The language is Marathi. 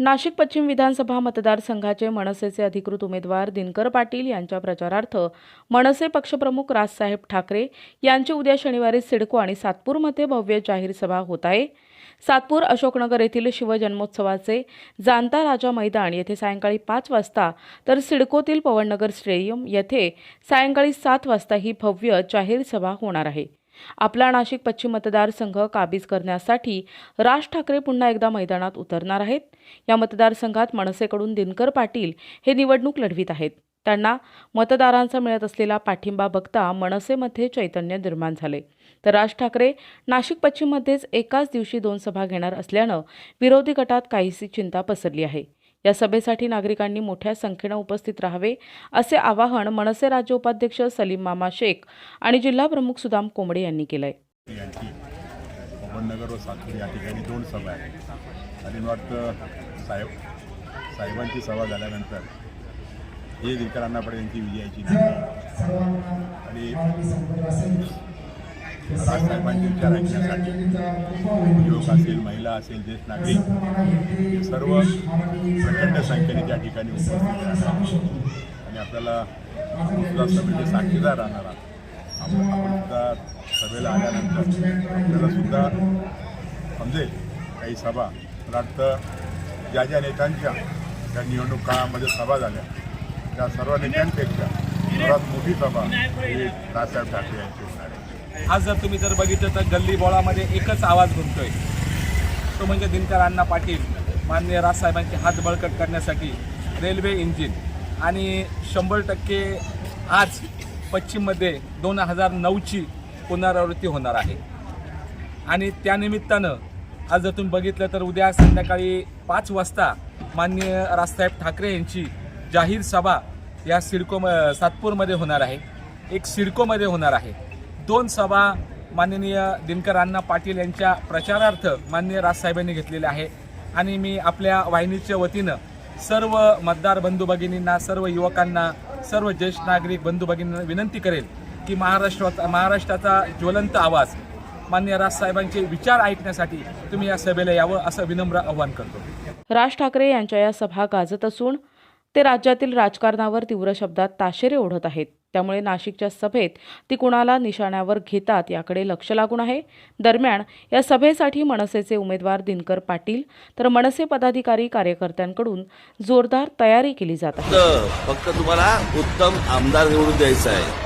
नाशिक पश्चिम विधानसभा मतदारसंघाचे मनसेचे अधिकृत उमेदवार दिनकर पाटील यांच्या प्रचारार्थ मनसे पक्षप्रमुख राजसाहेब ठाकरे यांची उद्या शनिवारी सिडको आणि सातपूरमध्ये भव्य जाहीर सभा होत आहे. सातपूर अशोकनगर येथील शिवजन्मोत्सवाचे जाणता राजा मैदान येथे सायंकाळी पाच वाजता तर सिडकोतील पवननगर स्टेडियम येथे सायंकाळी सात वाजता ही भव्य जाहीर सभा होणार आहे. आपला नाशिक पश्चिम मतदारसंघ काबीज करण्यासाठी राज ठाकरे पुन्हा एकदा मैदानात उतरणार आहेत. या मतदारसंघात मनसेकडून दिनकर पाटील हे निवडणूक लढवित आहेत. त्यांना मतदारांचा मिळत असलेला पाठिंबा बघता मनसेमध्ये चैतन्य निर्माण झाले. तर राज ठाकरे नाशिक पश्चिममध्येच एकाच दिवशी दोन सभा घेणार असल्यानं विरोधी गटात काहीशी चिंता पसरली आहे. या सभेसाठी नागरिकांनी मोठ्या संख्येनं उपस्थित राहावे असे आवाहन मनसे राज्य उपाध्यक्ष सलीम मामा शेख आणि जिल्हाप्रमुख सुदाम कोंबडे यांनी केलंय. यांची पवननगर व सातपूर या ठिकाणी दोन सभा आहेत. आणि मला वाटतं साहेब साहेबांची सभा झाल्यानंतर हे दिलकरांना पडेल यांची विजयाची निधी आणि राजसाहेबांचे विचार ऐकण्यासाठी युवक असेल महिला असेल ज्येष्ठ नागरिक सर्व प्रचंड संख्येने त्या ठिकाणी उपस्थित राहणार आणि आपल्याला सभेचे साक्षीदार राहणार आहात. आपण आपण सभेला आल्यानंतर आपल्याला सुद्धा समजेल काही सभा. मला वाटतं ज्या ज्या नेत्यांच्या त्या निवडणूक काळामध्ये सभा झाल्या त्या सर्व नेत्यांपेक्षा सर्वात मोठी सभा ही राजसाहेब ठाकरे यांची होणार आहे. आज जर तुम्ही जर बघितलं तर गल्ली बोळामध्ये एकच आवाज घुमतोय. तो म्हणजे दिनकर अण्णा पाटील माननीय राजसाहेबांचे हात बळकट करण्यासाठी रेल्वे इंजिन. आणि शंभर टक्के आज पश्चिममध्ये दोन हजार नऊची पुनरावृत्ती होणार आहे. आणि त्यानिमित्तानं आज जर तुम्ही बघितलं तर उद्या संध्याकाळी पाच वाजता माननीय राजसाहेब ठाकरे यांची जाहीर सभा या सिडको सातपूरमध्ये होणार आहे. एक सिडकोमध्ये होणार आहे. दोन सभा माननीय दिनकर अण्णा पाटील यांच्या प्रचारार्थ माननीय राजसाहेबांनी घेतलेल्या आहे. आणि मी आपल्या वाहिनीच्या वतीनं सर्व मतदार बंधू भगिनींना सर्व युवकांना सर्व ज्येष्ठ नागरिक बंधू भगिनींना विनंती करेल की महाराष्ट्रात महाराष्ट्राचा ज्वलंत आवाज मान्य राजसाहेबांचे विचार ऐकण्यासाठी तुम्ही या सभेला यावं असं विनम्र आव्हान करतो. राज ठाकरे यांच्या या सभा गाजत असून ते राज्यातील राजकारणावर तीव्र शब्दात ताशेरे ओढत आहेत. त्यामुळे नाशिकच्या सभेत ती कुणाला निशाण्यावर घेतात याकडे लक्ष लागून आहे. दरम्यान या सभेसाठी मनसेचे उमेदवार दिनकर पाटील तर मनसे पदाधिकारी कार्यकर्त्यांकडून जोरदार तयारी केली जात आहे. फक्त तुम्हाला उत्तम आमदार निवडून द्यायचा आहे.